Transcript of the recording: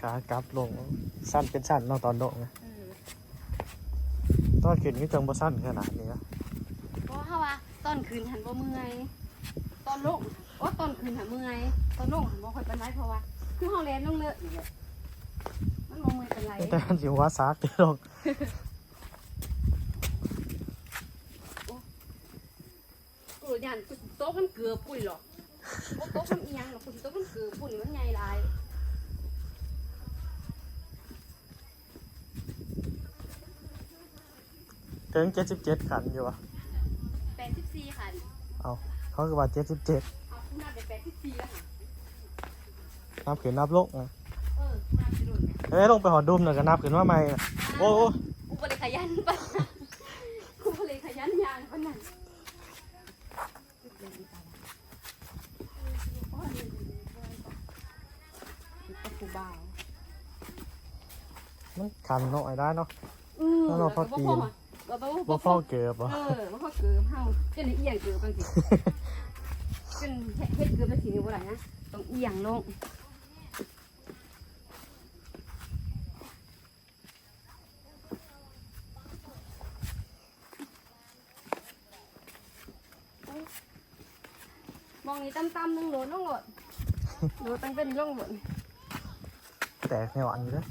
ขากลับลงสั้นเป็นสั้นเนาะตอนโดดนะเออตอนขึ้นนี่จังบ่สั้นขนาดนี้นะเพราะว่าตอนคืนหันบ่เมื่อยตอนลงโอ้ตอนคืนหันเมื่อยตอนลงหันบ่ค่อยเป็นไรเพราะว่าคือห้องเรียนลงเลือดอีกเลยมันบ่เมื่อยเป็นไรแต่มันสิว่าซากเด้อลงกูยันกูโต๊ะมันเกลือปุ๋ยหรอกบ่โต๊ะมันอีหยังหรอกกูโต๊ะมันเกลือปุ๋ยมันใหญ่หลาย ถึง77ขันอยู่วะ84ค่ะเอาเขาคือว่า77เอาคุณน่าจะ84แล้วค่ะนับขึ้นนับลงนะเออน่าสิรุ่นเนี่ยเอ้ยลงไปหอดดุมหน่อยก็นับขึ้นมาใหม่น่ะโอ้โอ้กูบ่ได้ขยันปะกูบ่ได้ขยันยางปานนั้นกูบ่าวมันขันหน่อยได้เนาะ อืมแล้วเราพอ กินบ่พอบ่ฟ้อเกือบบ่เออบ่พอเกือบเฮาจนได้เอียงเกือบจังซี่จนเฮ็ดเกือบจังซี่นี่บ่ได้นะต้องเอียงลงมองนี่ต่ำๆนึงโหลดลงโหลดโหลดตั้งเป็นลงโหลดแตกในหวานอยู่เด้อ